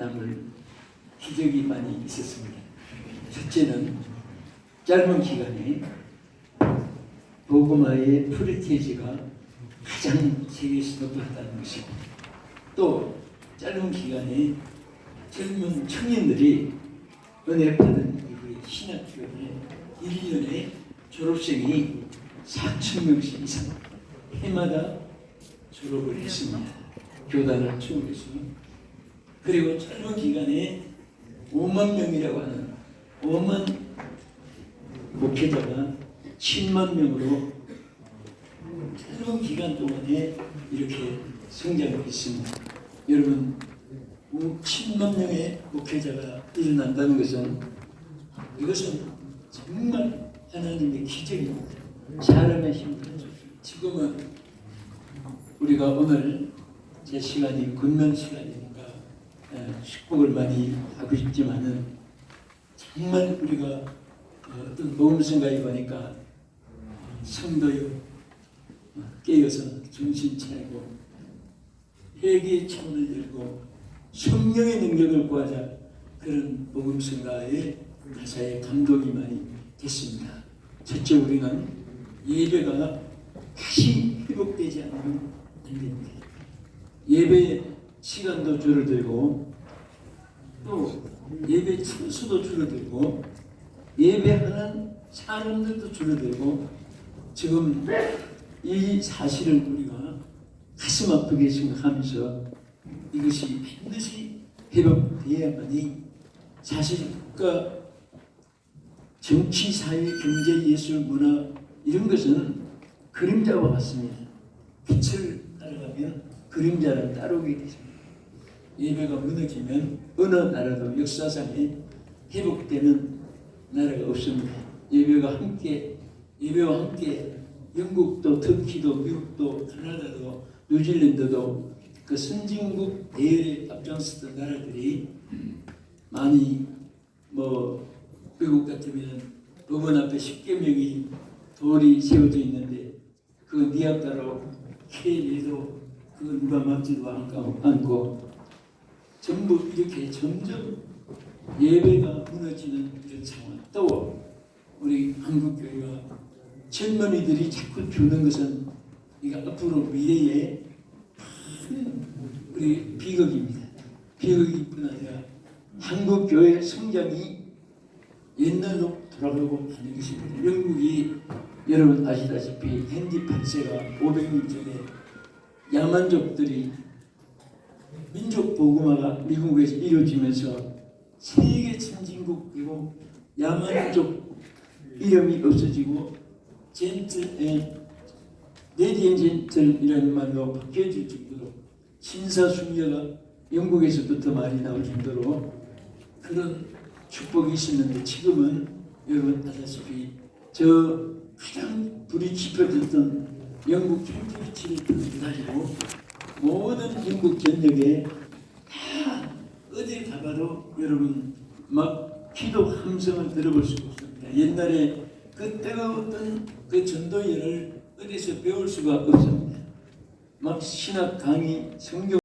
남을 기적이 많이 있었습니다. 첫째는 짧은 기간에 보고마의 프리테이지가 가장 세계에서 높았다는 것이고 또 짧은 기간에 젊은 청년들이 은혜 받은 이후에 신학교에 1년에 졸업생이 4천 명씩 이상 해마다 졸업을 했습니다. 교단을 추구해서 그리고 짧은 기간에 5만 명이라고 하는 5만 목회자가 7만 명으로 짧은 기간 동안에 이렇게 성장을 했습니다. 여러분 7만 명의 목회자가 일어난다는 것은 이것은 정말 하나님의 기적입니다. 사람의 힘으로 지금은 우리가 오늘 제 시간이 군면 시간이니까 에, 축복을 많이 하고 싶지만은 정말 우리가 어, 어떤 모험 생각해 보니까 성도요 어, 깨어서 정신 차리고 회개의 창문을 열고 성령의 능력을 구하자 그런 복음 생가의 가사에 감동이 많이 됐습니다. 첫째 우리는 예배가 다시 회복되지 않으면 안 됩니다. 예배 시간도 줄어들고 또 예배 참수도 줄어들고 예배하는 사람들도 줄어들고 지금 이 사실을 우리가 가슴 아프게 생각하면서 이것이 반드시 회복되어야만이 사실 국가 정치, 사회, 경제, 예술, 문화 이런 것은 그림자와 같습니다. 빛을 따라가면 그림자를 따르게 되습니다. 예배가 무너지면 어느 나라도 역사상에 회복되는 나라가 없습니다. 예배가 함께 예배와 함께 영국도 터키도 미국도 카나다도 뉴질랜드도 그 선진국 대열에 앞장섰던 나라들이 많이 뭐 미국 같으면 법원 앞에 10개 명이 돌이 세워져 있는데 그 니아가로 K에도 그 누가 막지도 않고 전부 이렇게 점점 예배가 무너지는 이런 상황 또 우리 한국 교회가 젊은이들이 자꾸 주는 것은 이거 앞으로 미래에 큰 우리 비극입니다. 비극이뿐 아니라 한국 교회 성장이 옛날로 돌아가고 하는 것입니다. 영국이 여러분 아시다시피 henry 8세가 500년 전에 야만족들이 민족 보고마가 미국에서 이루어지면서 세계 선진국이고 야만족 이름이 없어지고 젠틀 레디앤 젠틀이라는 말로 바뀌어질 정도로 신사숙녀가 영국에서부터 많이 나올 정도로 그런 축복이 있었는데 지금은 여러분 아다시피 저 가장 불이 지펴졌던 영국 총통치를 가지고 모든 영국 전역에 다 어디 가봐도 여러분 막 기도 함성을 들어볼 수가 없습니다. 옛날에 그 뜨거웠던 그 전도회를 어디서 배울 수가 없습니다. 막 신학 강의, 성경